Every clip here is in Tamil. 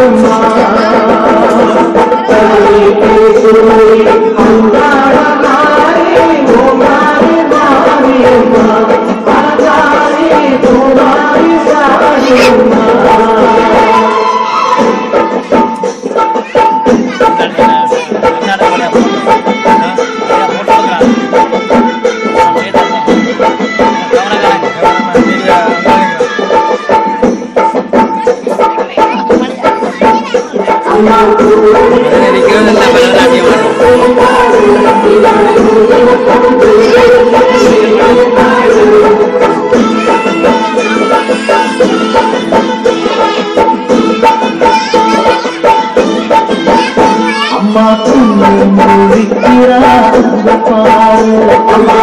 Thank you. அம்மா துணிக்கிறார் பாரு அம்மா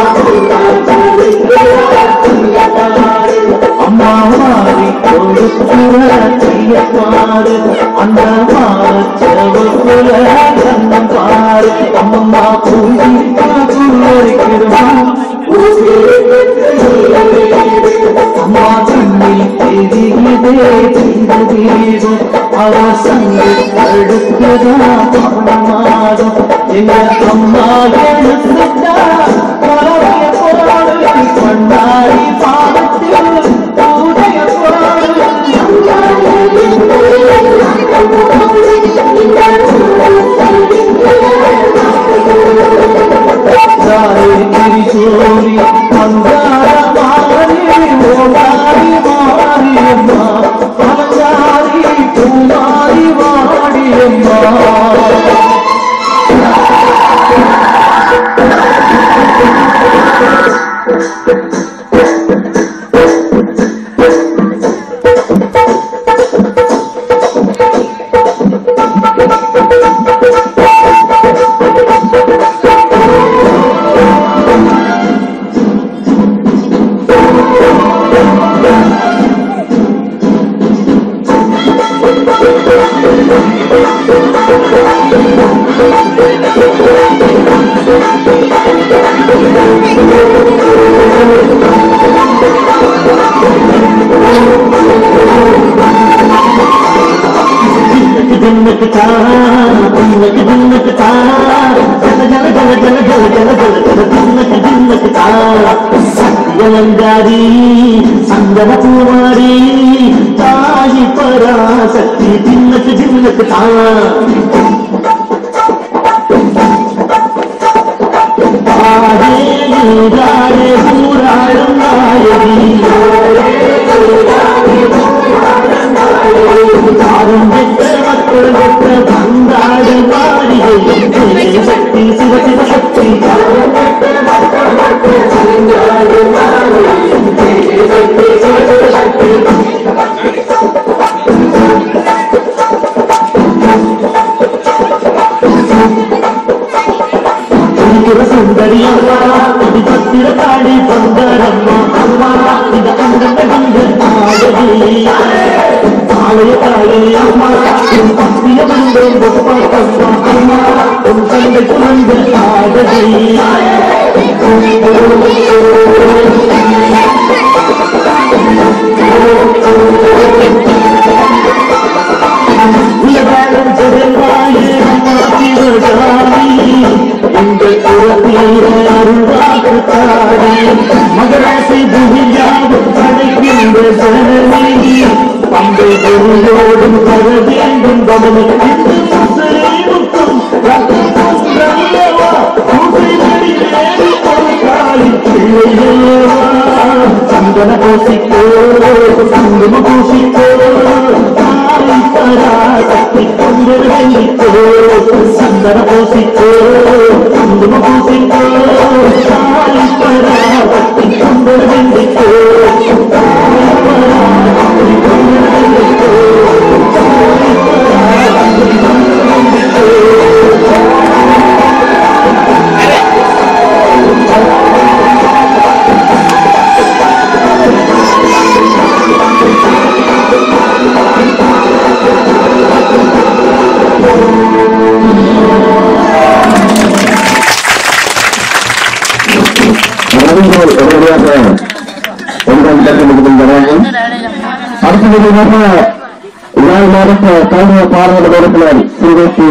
அடிய பாடு அந்த மாற்றவக்குல கண்ணம் பாடு. அம்மம்மா புலி பாச்சுரிக்கிறமா அம்மா தண்ணி தெரியுதே Jangan jadi, jangan தாயி பராசக்தி தின்னக்கு ஜின்னக்கு தான் ஆரே நீராரே நாயகி. தாரும் பெற்ற மக்கள் பெற்ற பந்தாடு மாளிகை சக்தி சிவ சிவ சக்தி திரு சுந்தரி இது சித்திர காளி சுந்தரம்மா இது அங்கத்தை வந்து ஆடவி ஆலய காளி அம்மா உன் பக்திய வந்து அம்மா உன் தந்தைக்கு வந்து ஆடவி பொருளோடும் தர வேண்டும் சந்தன பூசிக்கோ சந்தன பூசிக்கோ. சந்தன பூசிக்கோ சந்தன பூசிக்கோ. அறிஞர்கள் உடனடியாக ஒன்றாம் இடத்தில் இருக்கின்றன அடுத்தபடியாக நாள் மாதத்த கல்வி பார்வையாளர் சிவகி